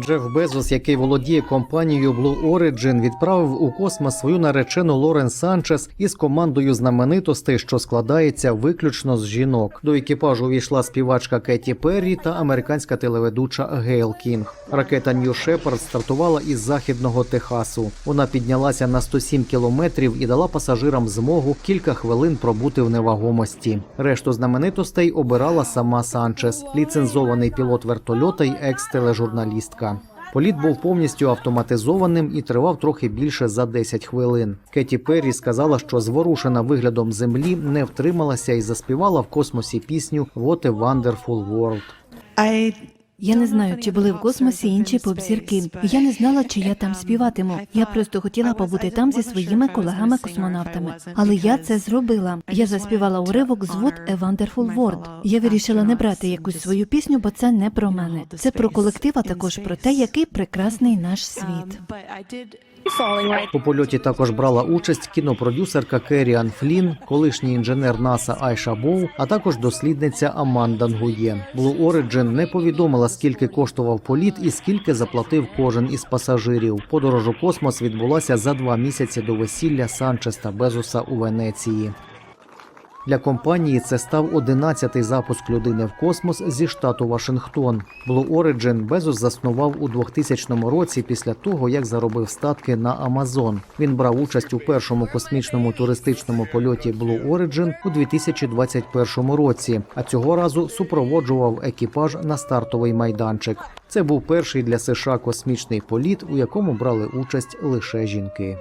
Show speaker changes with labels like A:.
A: Джеф Безос, який володіє компанією Blue Origin, відправив у космос свою наречену Лорен Санчес із командою знаменитостей, що складається виключно з жінок. До екіпажу увійшла співачка Кеті Перрі та американська телеведуча Гейл Кінг. Ракета New Shepard стартувала із західного Техасу. Вона піднялася на 107 кілометрів і дала пасажирам змогу кілька хвилин пробути в невагомості. Решту знаменитостей обирала сама Санчес, ліцензований пілот вертольота й екс-тележурналістка. Політ був повністю автоматизованим і тривав трохи більше за 10 хвилин. Кеті Перрі сказала, що зворушена виглядом землі не втрималася і заспівала в космосі пісню «What a Wonderful World».
B: Я не знаю, чи були в космосі інші поп-зірки. Я не знала, чи я там співатиму. Я просто хотіла побути там зі своїми колегами-космонавтами. Але я це зробила. Я заспівала уривок з What a Wonderful World. Я вирішила не брати якусь свою пісню, бо це не про мене. Це про колектив, а також про те, який прекрасний наш світ.
A: У польоті також брала участь кінопродюсерка Керріан Флін, колишній інженер НАСА Айша Боу, а також дослідниця Аманда Нгуєн. Blue Origin не повідомила, скільки коштував політ і скільки заплатив кожен із пасажирів. Подорож у космос відбулася за два місяці до весілля Санчеста Безуса у Венеції. Для компанії це став 11-й запуск людини в космос зі штату Вашингтон. Blue Origin Безос заснував у 2000 році після того, як заробив статки на Амазон. Він брав участь у першому космічному туристичному польоті Blue Origin у 2021 році, а цього разу супроводжував екіпаж на стартовий майданчик. Це був перший для США космічний політ, у якому брали участь лише жінки.